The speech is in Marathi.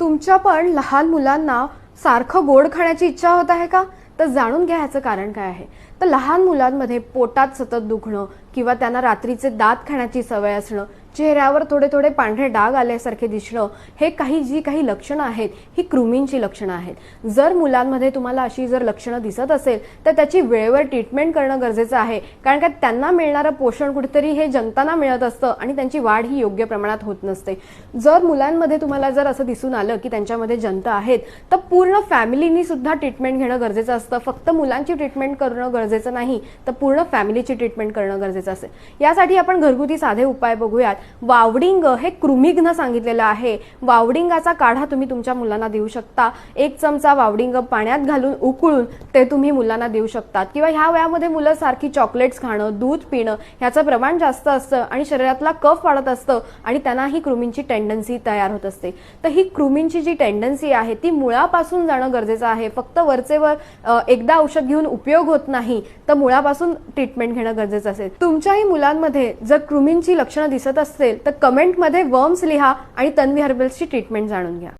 तुमच्या पण लहान मुलांना सारखं गोड खाण्याची इच्छा होत आहे का? तर जाणून घ्या ह्याचं कारण काय आहे. तर लहान मुलांमध्ये पोटात सतत दुखणं किंवा त्यांना रात्रीचे दात खाण्याची सवय असणं चेहऱ्यावर थोडे थोडे पांढरे डाग आल्यासारखे दिसणं हे काही जी काही लक्षणं आहेत ही कृमींची लक्षणं आहेत. जर मुलांमध्ये तुम्हाला अशी जर लक्षणं दिसत असेल तर त्याची वेळेवर ट्रीटमेंट करणं गरजेचं आहे. कारण का त्यांना मिळणारं पोषण कुठेतरी हे जनताना मिळत असतं आणि त्यांची वाढ ही योग्य प्रमाणात होत नसते. जर मुलांमध्ये तुम्हाला जर असं दिसून आलं की त्यांच्यामध्ये जंत आहेत तर पूर्ण फॅमिलीनी सुद्धा ट्रीटमेंट घेणं गरजेचं असतं. फक्त मुलांची ट्रीटमेंट करणं गरजेचं नाही तर पूर्ण फॅमिलीची ट्रीटमेंट करणं गरजेचं असेल यासाठी आपण घरगुती साधे उपाय बघूयात. वावडिंग हे कृमिघ्न सांगितलेलं आहे. वावडिंगाचा काढा तुम्ही तुमच्या मुलांना देऊ शकता. एक चमचा वावडिंग पाण्यात घालून उकळून ते तुम्ही मुलांना देऊ शकतात. किंवा ह्या वयामध्ये मुलं सारखी चॉकलेट्स खाणं दूध पिणं ह्याचं प्रमाण जास्त असतं आणि शरीरातला कफ वाढत असतं आणि त्यांना ही कृमींची टेंडन्सी तयार होत असते. तर ही कृमींची जी टेंडन्सी आहे ती मुळापासून जाणं गरजेचं आहे. फक्त वरचेवर एकदा औषध घेऊन उपयोग होत नाही तर मुळापासून ट्रीटमेंट घेणं गरजेचं असेल. तुमच्याही मुलांमध्ये जर कृमींची लक्षणं दिसत असतील असेल तर कमेंटमध्ये वर्म्स लिहा आणि तन्वी हर्बल्सची ट्रीटमेंट जाणून घ्या.